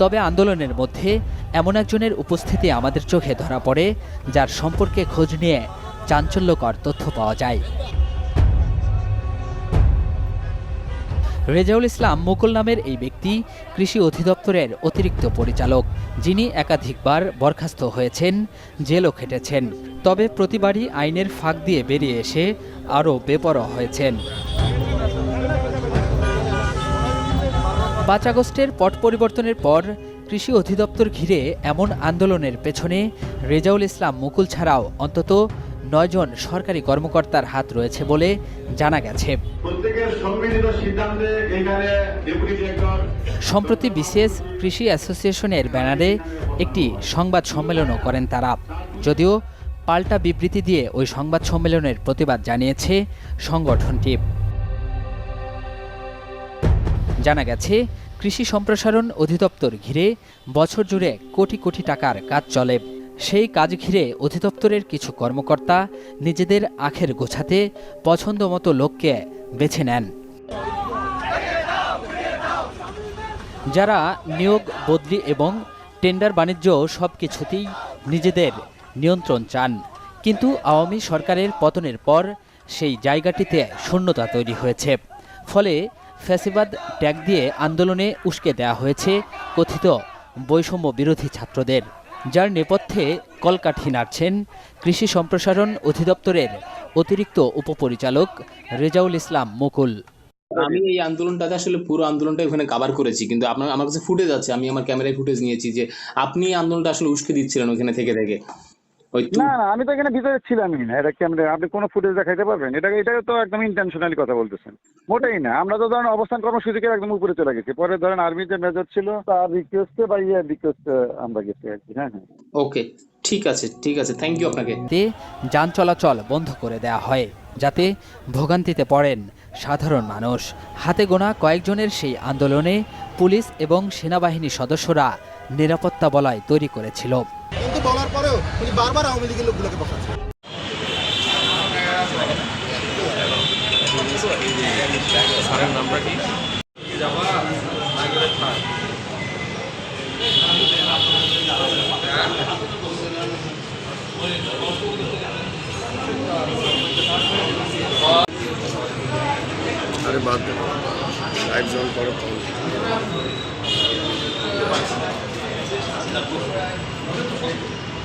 তবে আন্দোলনের মধ্যে এমন একজনের উপস্থিতি আমাদের চোখে ধরা পড়ে, যার সম্পর্কে খোঁজ নিয়ে চাঞ্চল্যকর তথ্য পাওয়া যায়। রেজাউল ইসলাম মুকুল নামের এই ব্যক্তি কৃষি অধিদপ্তরের অতিরিক্ত পরিচালক, যিনি একাধিকবার বরখাস্ত হয়েছেন, জেলও খেটেছেন। তবে প্রতিবারই আইনের ফাঁক দিয়ে বেরিয়ে এসে আরও বেপরোয়া হয়েছেন। পাঁচ আগস্টের পট পরিবর্তনের পর কৃষি অধিদপ্তর ঘিরে এমন আন্দোলনের পেছনে রেজাউল ইসলাম মুকুল ছাড়াও অন্তত নয়জন সরকারি কর্মকর্তার হাত রয়েছে বলে জানা গেছে। সম্প্রতি বিশেষ কৃষি অ্যাসোসিয়েশনের ব্যানারে একটি সংবাদ সম্মেলনও করেন তারা। যদিও পাল্টা বিবৃতি দিয়ে ওই সংবাদ সম্মেলনের প্রতিবাদ জানিয়েছে সংগঠনটি। জানা গেছে, কৃষি সম্প্রসারণ অধিদপ্তর ঘিরে বছর জুড়ে কোটি কোটি টাকার কাজ চলে। সেই কাজ ঘিরে অধিদপ্তরের কিছু কর্মকর্তা নিজেদের আখের গোছাতে পছন্দ মতো লোককে বেছে নেন। যারা নিয়োগ, বদলি এবং টেন্ডার বাণিজ্য সব কিছুতেই নিজেদের নিয়ন্ত্রণ চান, কিন্তু আওয়ামী সরকারের পতনের পর সেই জায়গাটিতে শূন্যতা তৈরি হয়েছে। ফলে ফ্যাসিবাদ ট্যাগ দিয়ে আন্দোলনে উস্কে দেওয়া হয়েছে কথিত বৈষম্য বিরোধী ছাত্রদের। যার নেপথ্যে কলকাঠি নাড়ছেন কৃষি সম্প্রসারণ অধিদপ্তরের অতিরিক্ত উপপরিচালক রেজাউল ইসলাম মুকুল। আমি এই আন্দোলনটাতে আসলে পুরো আন্দোলনটা ওখানে কাভার করেছি, কিন্তু আপনার আমার কাছে ফুটেজ আছে, আমি আমার ক্যামেরায় ফুটেজ নিয়েছি যে আপনি আন্দোলনটা আসলে উস্কে দিচ্ছিলেন ওখানে থেকে থেকে। ওই না না আমি তো এখানে ভিতরে ছিলামই না। এটা ক্যামেরা আপনি কোনো ফুটেজ দেখাইতে পারবেন? এটা এটা তো একদম ইন্টেনশনালি কথা বলতেছেন। মোটেই না। আমরা তো ধরেন অবস্থান কর্মসূচিকে একদম উপরে চলে গেছি। পরে ধরেন আর্মির যে মেজর ছিল তার রিকোয়েস্টে বা ইয়ে রিকোয়েস্টে আমরা গেছি আর কি হ্যাঁ হ্যাঁ। ওকে ঠিক আছে ঠিক আছে। থ্যাংক ইউ আপনাকে। তে যান চলাচল বন্ধ করে দেওয়া হয় যাতে ভোগান্তিতে পড়েন সাধারণ মানুষ। হাতে গোনা কয়েকজনের সেই আন্দোলনে পুলিশ এবং সেনাবাহিনী সদস্যরা নিরাপত্তা বলয় তৈরি করেছিল। কিন্তু বলার পরেও উনি বারবার আওয়ামী লীগের লোকগুলোকে বসাচ্ছে আরে বাদ দে। একজন করে